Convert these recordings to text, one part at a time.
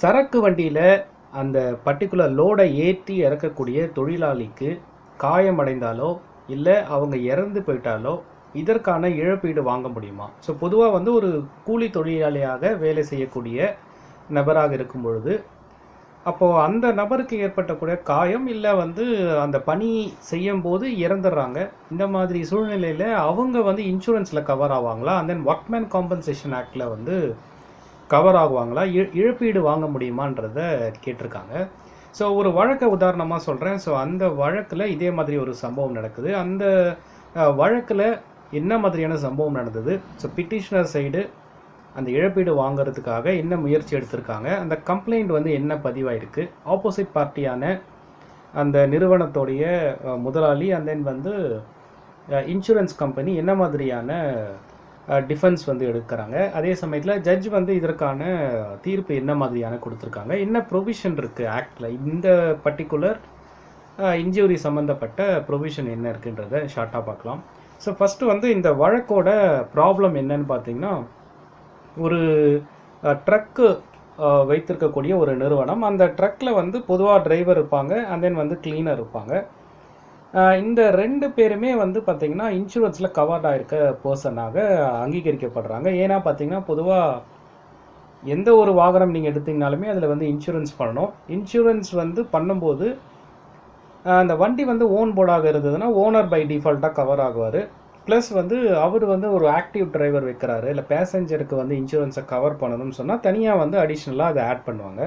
சரக்கு வண்டியில் அந்த பர்டிகுலர் லோடை ஏற்றி இறக்கக்கூடிய தொழிலாளிக்கு காயமடைந்தாலோ இல்லை அவங்க இறந்து போயிட்டாலோ இதற்கான இழப்பீடு வாங்க முடியுமா? ஸோ பொதுவாக வந்து ஒரு கூலி தொழிலாளியாக வேலை செய்யக்கூடிய நபராக இருக்கும் பொழுது அப்போது அந்த நபருக்கு ஏற்பட்டக்கூடிய காயம் இல்லை வந்து அந்த பணி செய்யும் போது இறந்துடுறாங்க. இந்த மாதிரி சூழ்நிலையில் அவங்க வந்து இன்சூரன்ஸில் கவர் ஆவாங்களா? அண்ட் தென் ஒர்க்மேன் காம்பன்சேஷன் ஆக்டில் வந்து கவர் ஆகுவாங்களா? இழப்பீடு வாங்க முடியுமான்றத கேட்டிருக்காங்க. ஸோ ஒரு வழக்கை உதாரணமாக சொல்கிறேன் ஸோ அந்த வழக்கில் இதே மாதிரி ஒரு சம்பவம் நடக்குது. அந்த வழக்கில் என்ன மாதிரியான சம்பவம் நடந்தது? ஸோ பிட்டிஷனர் சைடு அந்த இழப்பீடு வாங்குறதுக்காக என்ன முயற்சி எடுத்திருக்காங்க? அந்த கம்ப்ளைண்ட் வந்து என்ன பதிவாயிருக்கு? ஆப்போசிட் பார்ட்டியான அந்த நிறுவனத்தோடைய முதலாளி அண்ட் தென் வந்து இன்சூரன்ஸ் கம்பெனி என்ன மாதிரியான டிஃபென்ஸ் வந்து எடுக்கிறாங்க. அதே சமயத்தில் ஜட்ஜ் வந்து இதற்கான தீர்ப்பு என்ன மாதிரியான கொடுத்துருக்காங்க? என்ன ப்ரொவிஷன் இருக்குது ஆக்டில் இந்த பர்டிகுலர் இன்ஜுரி சம்மந்தப்பட்ட ப்ரொவிஷன் என்ன இருக்குன்றத ஷார்ட்டாக பார்க்கலாம். ஸோ ஃபஸ்ட்டு வந்து இந்த வழக்கோட ப்ராப்ளம் என்னன்னு பார்த்தீங்கன்னா ஒரு ட்ரக்கு வைத்திருக்கக்கூடிய ஒரு நிறுவனம். அந்த ட்ரக்கில் வந்து பொதுவாக டிரைவர் இருப்பாங்க. அண்ட் தென் வந்து கிளீனர் இருப்பாங்க. இந்த ரெண்டு பேருமே வந்து பார்த்தீங்கன்னா இன்சூரன்ஸில் கவர்ட் ஆகிருக்க பர்சனாக அங்கீகரிக்கப்படுறாங்க. ஏன்னா பார்த்தீங்கன்னா பொதுவாக எந்த ஒரு வாகனம் நீங்கள் எடுத்தீங்கனாலுமே அதில் வந்து இன்சூரன்ஸ் பண்ணணும். இன்சூரன்ஸ் வந்து பண்ணும்போது அந்த வண்டி வந்து ஓன் போர்டாக இருந்ததுன்னா ஓனர் பை டிஃபால்ட்டாக கவர் ஆகுவார். ப்ளஸ் வந்து அவர் வந்து ஒரு ஆக்டிவ் டிரைவர் வைக்கிறாரு. இல்லை பேசஞ்சருக்கு வந்து இன்சூரன்ஸை கவர் பண்ணணும்னு சொன்னால் தனியாக வந்து அடிஷ்னலாக அதை ஆட் பண்ணுவாங்க.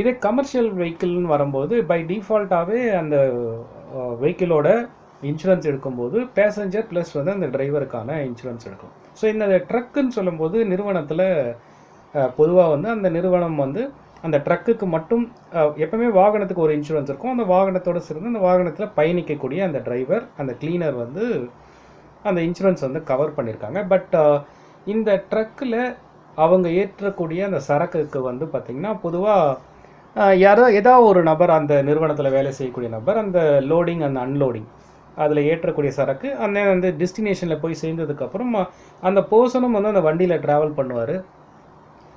இதே கமர்ஷியல் வெஹிக்கிள்னு வரும்போது பை டிஃபால்ட்டாகவே அந்த வெஹிக்கிளோட இன்சூரன்ஸ் எடுக்கும்போது பேசஞ்சர் ப்ளஸ் வந்து அந்த டிரைவருக்கான இன்சூரன்ஸ் எடுக்கும். ஸோ இந்த ட்ரக்குன்னு சொல்லும்போது நிறுவனத்தில் பொதுவாக வந்து அந்த நிறுவனம் வந்து அந்த ட்ரக்குக்கு மட்டும் எப்பவுமே வாகனத்துக்கு ஒரு இன்சூரன்ஸ் இருக்கும். அந்த வாகனத்தோட சேர்ந்து அந்த வாகனத்தில் பயணிக்கக்கூடிய அந்த டிரைவர் அந்த கிளீனர் வந்து அந்த இன்சூரன்ஸ் வந்து கவர் பண்ணியிருக்காங்க பட் இந்த ட்ரக்கில் அவங்க ஏற்றக்கூடிய அந்த சரக்குக்கு வந்து பார்த்திங்கன்னா பொதுவாக யாரோ ஏதாவது ஒரு நபர் அந்த நிறுவனத்தில் வேலை செய்யக்கூடிய நபர் அந்த லோடிங் அந்த அன்லோடிங் அதில் ஏற்றக்கூடிய சரக்கு அந்த அந்த டெஸ்டினேஷனில் போய் சேர்ந்ததுக்கப்புறம் அந்த போர்சனும் வந்து அந்த வண்டியில் ட்ராவல் பண்ணுவார்.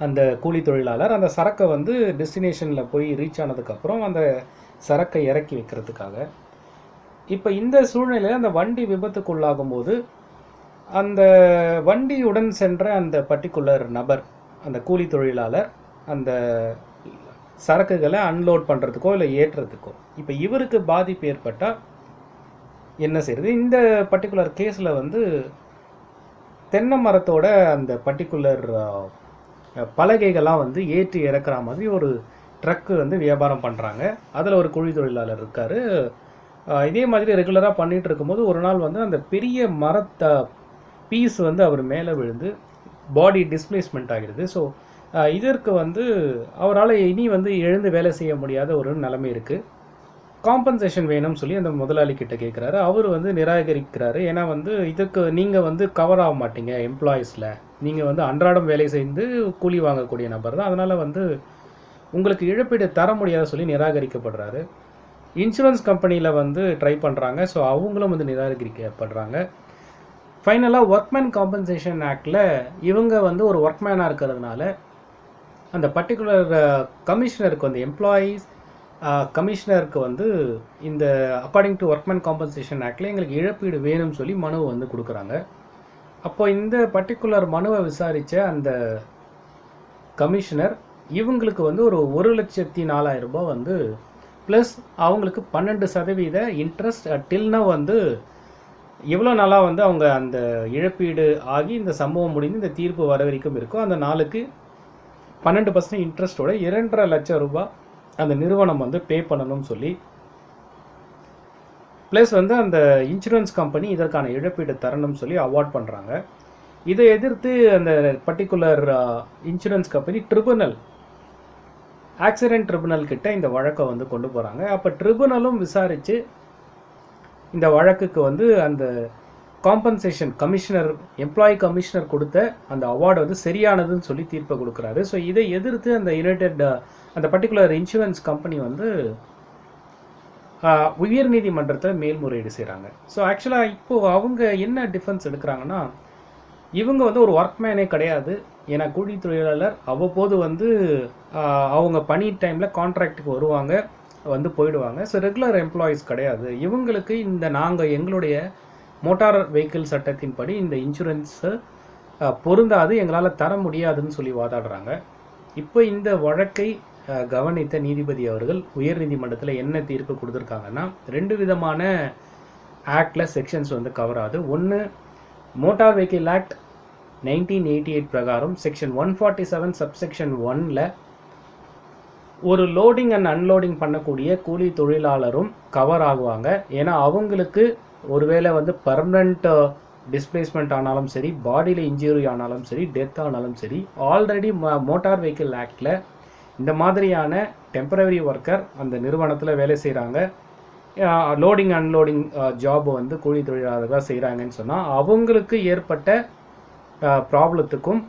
அந்த கூலி தொழிலாளர் அந்த சரக்கை வந்து டெஸ்டினேஷனில் போய் ரீச் ஆனதுக்கப்புறம் அந்த சரக்கை இறக்கி வைக்கிறதுக்காக. இப்போ இந்த சூழ்நிலையில் அந்த வண்டி விபத்துக்குள்ளாகும் போது அந்த வண்டியுடன் சென்ற அந்த பர்டிகுலர் நபர் அந்த கூலி தொழிலாளர் அந்த சரக்குகளை அன்லோட் பண்ணுறதுக்கோ இல்லை ஏற்றுறதுக்கோ இப்போ இவருக்கு பாதிப்பு ஏற்பட்டால் என்ன செய்யுது இந்த பர்டிகுலர் கேஸில் வந்து தென்னை மரத்தோட அந்த பர்டிகுலர் பலகைகள்லாம் வந்து ஏற்றி இறக்குற மாதிரி ஒரு ட்ரக்கு வந்து வியாபாரம் பண்ணுறாங்க அதில் ஒரு குழி தொழிலாளர் இருக்கார். இதே மாதிரி ரெகுலராக பண்ணிகிட்டு இருக்கும்போது ஒரு நாள் வந்து அந்த பெரிய மரத்தை பீஸ் வந்து அவர் மேலே விழுந்து பாடி டிஸ்பிளேஸ்மெண்ட் ஆகிடுது. ஸோ இதற்கு வந்து அவரால் இனி வந்து எழுந்து வேலை செய்ய முடியாத ஒரு நிலைமை இருக்குது காம்பன்சேஷன் வேணும்னு சொல்லி அந்த முதலாளி கிட்ட கேட்குறாரு அவர் வந்து நிராகரிக்கிறாரு. ஏன்னா வந்து இதுக்கு நீங்கள் வந்து கவர் ஆக மாட்டீங்க எம்ப்ளாயீஸில் நீங்கள் வந்து அன்றாடம் வேலை செய்து கூலி வாங்கக்கூடிய நபர் தான். அதனால் வந்து உங்களுக்கு இழப்பீடு தர முடியாத சொல்லி நிராகரிக்கப்படுறாரு. இன்சூரன்ஸ் கம்பெனியில் வந்து ட்ரை பண்ணுறாங்க ஸோ அவங்களும் வந்து நிராகரிக்கப்படுறாங்க. ஃபைனலாக ஒர்க்மேன் காம்பன்சேஷன் ஆக்டில் இவங்க வந்து ஒரு ஒர்க்மேனாக இருக்கிறதுனால அந்த பர்டிகுலர் கமிஷனருக்கு uh, வந்து எம்ப்ளாயீஸ் கமிஷனருக்கு uh, வந்து இந்த அக்கார்டிங் டு ஒர்க்மேன் காம்பன்சேஷன் ஆக்டில் எங்களுக்கு இழப்பீடு வேணும்னு சொல்லி மனுவை வந்து கொடுக்குறாங்க. அப்போ இந்த பர்டிகுலர் மனுவை விசாரித்த அந்த கமிஷனர் இவங்களுக்கு வந்து ஒரு ஒரு லட்சத்தி நாலாயிரம் ரூபாய் வந்து ப்ளஸ் அவங்களுக்கு பன்னெண்டு சதவீத இன்ட்ரெஸ்ட் டில்னா uh, வந்து எவ்வளோ நாளாக வந்து அவங்க அந்த இழப்பீடு ஆகி இந்த சம்பவம் முடிந்து இந்த தீர்ப்பு வர வரைக்கும் இருக்கோ அந்த நாளுக்கு பன்னெண்டு பர்சன்ட் இன்ட்ரெஸ்ட்டோட இரண்டரை லட்சம் ரூபாய் அந்த நிறுவனம் வந்து பே பண்ணணும்னு சொல்லி. ப்ளஸ் வந்து அந்த இன்சூரன்ஸ் கம்பெனி இதற்கான இழப்பீடு தரணும்னு சொல்லி அவார்ட் பண்ணுறாங்க இதை எதிர்த்து அந்த particular insurance company tribunal accident tribunal கிட்ட இந்த வழக்கை வந்து கொண்டு போகிறாங்க அப்போ ட்ரிபுனலும் விசாரித்து இந்த வழக்குக்கு வந்து அந்த காம்பன்சேஷன் கமிஷனர் எம்ப்ளாயி கமிஷனர் கொடுத்த அந்த அவார்டு வந்து சரியானதுன்னு சொல்லி தீர்ப்பை கொடுக்குறாரு. ஸோ இதை எதிர்த்து அந்த யுனைடெட் அந்த பர்டிகுலர் இன்சூரன்ஸ் கம்பெனி வந்து உயர்நீதிமன்றத்தில் மேல்முறையீடு செய்கிறாங்க ஸோ ஆக்சுவலாக இப்போது அவங்க என்ன டிஃபென்ஸ் எடுக்கிறாங்கன்னா இவங்க வந்து ஒரு ஒர்க்மேனே கிடையாது. ஏன்னா கூலி தொழிலாளர் அவ்வப்போது வந்து அவங்க பணி டைமில் கான்ட்ராக்டுக்கு வருவாங்க வந்து போயிடுவாங்க. ஸோ ரெகுலர் எம்ப்ளாயீஸ் கிடையாது. இவங்களுக்கு இந்த நாங்கள் எங்களுடைய மோட்டார் வெஹிக்கிள் சட்டத்தின்படி இந்த இன்சூரன்ஸு பொருந்தாது எங்களால் தர முடியாதுன்னு சொல்லி வாதாடுறாங்க. இப்போ இந்த வழக்கை கவனித்த நீதிபதி அவர்கள் உயர்நீதிமன்றத்தில் என்ன தீர்ப்பு கொடுத்துருக்காங்கன்னா ரெண்டு விதமான ஆக்டில் செக்ஷன்ஸ் வந்து கவர் ஆகுது. ஒன்று motor vehicle act nineteen eighty eight பிரகாரம் section one forty seven subsection ஒனில் ஒரு லோடிங் அண்ட் அன்லோடிங் பண்ணக்கூடிய கூலி தொழிலாளரும் கவர் ஆகுவாங்க. ஏன்னா அவங்களுக்கு ஒருவேளை வந்து பர்மனண்ட் டிஸ்பிளேஸ்மெண்ட் ஆனாலும் சரி பாடியில் இன்ஜுரி ஆனாலும் சரி டெத் ஆனாலும் சரி ஆல்ரெடி மோட்டார் வெஹிக்கிள் ஆக்டில் இந்த மாதிரியான டெம்பரவரி ஒர்க்கர் அந்த நிறுவனத்தில் வேலை செய்கிறாங்க லோடிங் அன்லோடிங் ஜாப் வந்து கூலி தொழிலாளர்களாக செய்கிறாங்கன்னு சொன்னால் அவங்களுக்கு ஏற்பட்ட ப்ராப்ளத்துக்கும்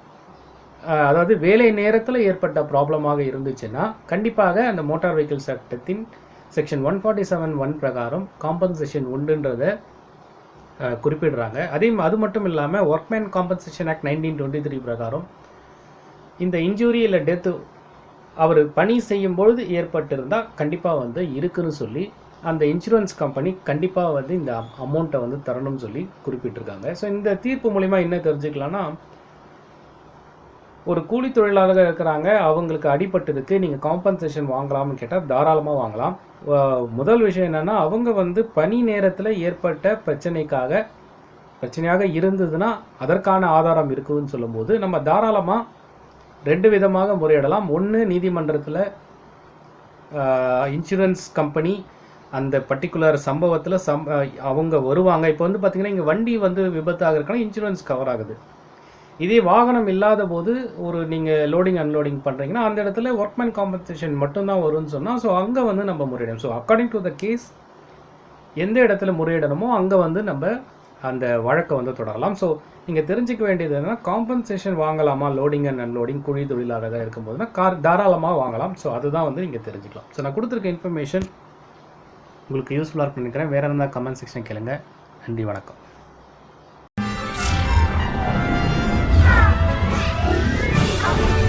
அதாவது வேலை நேரத்தில் ஏற்பட்ட ப்ராப்ளமாக இருந்துச்சுன்னா கண்டிப்பாக அந்த மோட்டார் வெஹிக்கிள் சட்டத்தின் section one forty seven one பிரகாரம் காம்பன்சேஷன் உண்டுன்றத குறிப்பிடுறாங்க. அதே அது மட்டும் இல்லாமல் workman compensation act nineteen twenty three பிரகாரம் இந்த இன்ஜூரி இல்லை டெத்து அவர் பணி செய்யும் பொழுது ஏற்பட்டிருந்தால் கண்டிப்பாக வந்து இருக்குன்னு சொல்லி அந்த இன்சூரன்ஸ் கம்பெனி கண்டிப்பாக வந்து இந்த அமௌண்ட்டை வந்து தரணும்னு சொல்லி குறிப்பிட்டிருக்காங்க. ஸோ இந்த தீர்ப்பு மூலிமா என்ன தெரிஞ்சுக்கலாம்னா ஒரு கூலி தொழிலாளர்கள் இருக்கிறாங்க அவங்களுக்கு அடிபட்டதுக்கு நீங்கள் காம்பன்சேஷன் வாங்கலாம்னு கேட்டால் தாராளமாக வாங்கலாம். முதல் விஷயம் என்னென்னா அவங்க வந்து பணி நேரத்தில் ஏற்பட்ட பிரச்சனைக்காக பிரச்சனையாக இருந்ததுன்னா அதற்கான ஆதாரம் இருக்குதுன்னு சொல்லும்போது நம்ம தாராளமாக ரெண்டு விதமாக முறையிடலாம். ஒன்று நீதிமன்றத்தில் இன்சூரன்ஸ் கம்பெனி அந்த பர்டிகுலர் சம்பவத்தில் சம் அவங்க வருவாங்க. இப்போ வந்து பார்த்திங்கன்னா இங்கே வண்டி வந்து விபத்தாக இருக்குன்னா இன்சூரன்ஸ் கவர் ஆகுது. இதே வாகனம் இல்லாத போது ஒரு நீங்கள் லோடிங் அன்லோடிங் பண்ணுறீங்கன்னா அந்த இடத்துல ஒர்க்மேன் காம்பன்சேஷன் மட்டும்தான் வரும்னு சொன்னால் ஸோ அங்கே வந்து நம்ம முறையிடும் so according to the case எந்த இடத்துல முறையிடணுமோ அங்கே வந்து நம்ம அந்த வழக்கை வந்து தொடரலாம். ஸோ நீங்கள் தெரிஞ்சிக்க வேண்டியது என்னன்னா காம்பன்சேஷன் வாங்கலாமா லோடிங் அண்ட் அன்லோடிங் குழி தொழிலாளராக இருக்கும்போதுனா கார் தாராளமாக வாங்கலாம். ஸோ அதுதான் வந்து நீங்கள் தெரிஞ்சுக்கலாம். ஸோ நான் கொடுத்துருக்க இன்ஃபர்மேஷன் உங்களுக்கு யூஸ்ஃபுல்லாக இருக்குன்னு நினைக்கிறேன். வேறு இருந்தால் கமெண்ட் செக்ஷன் கேளுங்க. நன்றி வணக்கம். Okay.